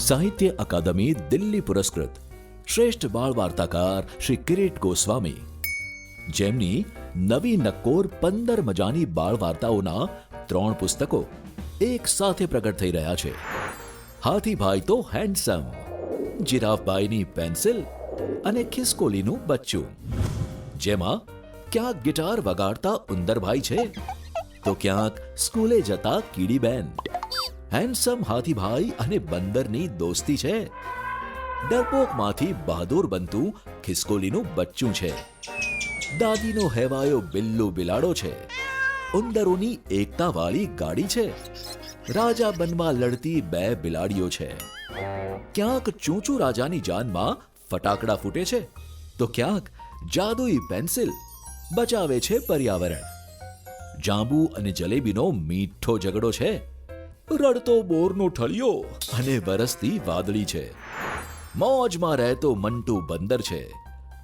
સાહિત્ય અકાદમી દિલ્હી પુરસ્કૃત. શ્રેષ્ઠ બાળ વાર્તાકાર શ્રી કિરીટ ગોસ્વામી. જેમની નવી નક્કોર પંદર મજાની બાળ વાર્તાઓના ત્રણ પુસ્તકો એક સાથે પ્રગટ થઈ રહ્યા છે. હાથીભાઈ તો હેન્ડસમ જીરાફભાઈની પેન્સિલ અને ખિસકોલીનું બચ્ચું. જેમાં ક્યાંક ગિટાર વગાડતા ઉંદરભાઈ છે, તો ક્યાંક સ્કૂલે જતા કીડીબેન. હેન્ડસમ હાથીભાઈ અને બંદરની દોસ્તી છે. ડરપોકમાંથી બહાદુર બનતું ખિસકોલીનું બચ્ચું છે. દાદીનો હેવાયો બિલ્લુ બિલાડો છે. ઉંદરોની એકતાવાળી ગાડી છે. રાજા બનવા લડતી બે બિલાડીઓ છે. ક્યાંક ચૂંચુ રાજાની જાનમાં ફટાકડા ફૂટે છે, તો ક્યાંક જાદુઈ પેન્સિલ બચાવે છે પર્યાવરણ. જાંબુ અને જલેબીનો મીઠો ઝઘડો છે. રડતો બોરનો ઠળિયો અને વરસતી વાદળી છે. મોજમાં રહેતો મંટુ બંદર છે.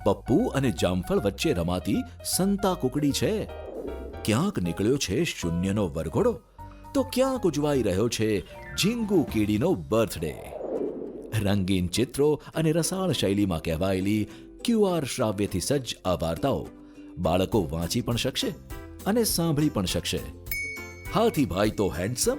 પપ્પુ અને જામફળ વચ્ચે રમાતી સંતા કુકડી છે. ક્યાંક નીકળ્યો છે શૂન્યનો વરઘોડો? તો ક્યાંક ઉજવાઈ રહ્યો છે ઝીંગુ કીડીનો બર્થડે. રંગીન ચિત્રો અને રસાળ શૈલીમાં કહેવાયેલી ક્યુઆર શ્રાવ્યથી સજ્જ આ વાર્તાઓ બાળકો વાંચી પણ શકશે અને સાંભળી પણ શકશે. હાથી ભાઈ તો હેન્ડસમ